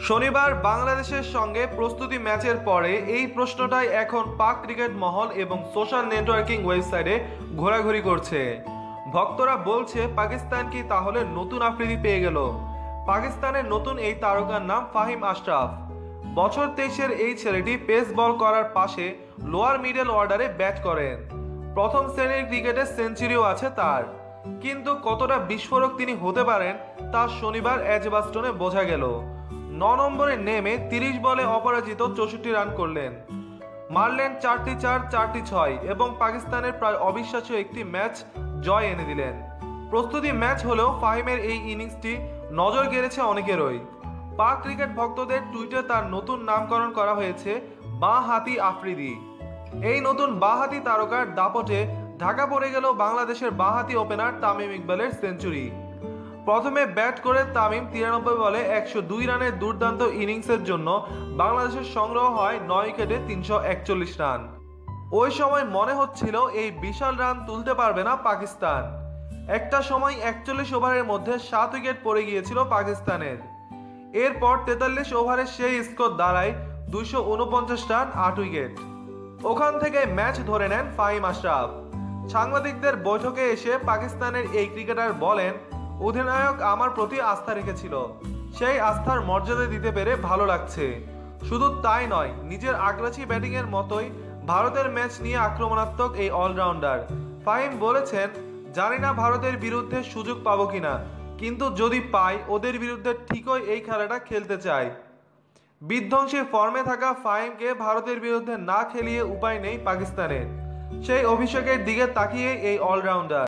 শনিবার বাংলাদেশের সঙ্গে প্রস্তুতি ম্যাচের পরে এই প্রশ্নটাই এখন পাক ক্রিকেট মহল এবং সোশ্যাল নেটওয়ার্কিং ওয়েবসাইটে ঘোরাঘুরি করছে। ভক্তরা বলছে, পাকিস্তান কি তাহলে নতুন আফ্রিদি পেয়ে গেল? পাকিস্তানের নতুন এই তারকার নাম ফাহিম আশরাফ। বছর তেইশের এই ছেলেটি পেস বল করার পাশে লোয়ার মিডল অর্ডারে ব্যাট করেন। প্রথম শ্রেণির ক্রিকেটে সেঞ্চুরিও আছে তার। কিন্তু কতটা বিস্ফোরক তিনি হতে পারেন তা শনিবার অ্যাজবাস্টনে বোঝা গেল। ন নম্বরে নেমে তিরিশ বলে অপরাজিত চৌষট্টি রান করলেন। মারলেন চারটি চার, চারটি ছয় এবং পাকিস্তানের প্রায় অবিশ্বাস্য একটি ম্যাচ জয় এনে দিলেন। প্রস্তুতি ম্যাচ হলেও ফাহিমের এই ইনিংসটি নজর গেড়েছে অনেকেরই। পাক ক্রিকেট ভক্তদের টুইটে তার নতুন নামকরণ করা হয়েছে বাঁ হাতি আফ্রিদি। এই নতুন বাঁহাতি তারকার দাপটে ঢাকা পড়ে গেল বাংলাদেশের বাঁহাতি ওপেনার তামিম ইকবালের সেঞ্চুরি। প্রথমে ব্যাট করে তামিম তিরানব্বই বলে একশো দুই রানের দুর্দান্ত ইনিংসের জন্য বাংলাদেশের সংগ্রহ হয় নয় উইকেটে তিনশো একচল্লিশ রান। ওই সময় মনে হচ্ছিল এই বিশাল রান তুলতে পারবে না পাকিস্তান। একটা সময় একচল্লিশ ওভারের মধ্যে সাত উইকেট পড়ে গিয়েছিল পাকিস্তানের। এরপর তেতাল্লিশ ওভারে সেই স্কোর দাঁড়ায় দুইশো উনপঞ্চাশ রান, আট উইকেট। ওখান থেকে ম্যাচ ধরে নেন ফাহিম আশরাফ। সাংবাদিকদের বৈঠকে এসে পাকিস্তানের এই ক্রিকেটার বলেন অধিনায়ক আমার প্রতি আস্থা রেখেছিল। সেই আস্থার মর্যাদা দিতে পেরে ভালো লাগছে। শুধু তাই নয়, নিজের আগ্রাসী ব্যাটিংয়ের মতোই ভারতের ম্যাচ নিয়ে আক্রমণাত্মক এই অলরাউন্ডার। ফাহিম বলেছেন, জানি না ভারতের বিরুদ্ধে সুযোগ পাবো কিনা, কিন্তু যদি পাই, ওদের বিরুদ্ধে ঠিকই এই খেলাটা খেলতে চাই। বিধ্বংসী ফর্মে থাকা ফাহিমকে ভারতের বিরুদ্ধে না খেলিয়ে উপায় নেই পাকিস্তানের। সেই অভিষেকের দিকে তাকিয়ে এই অলরাউন্ডার।